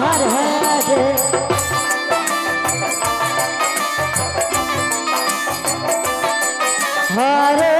Hare Hare Hare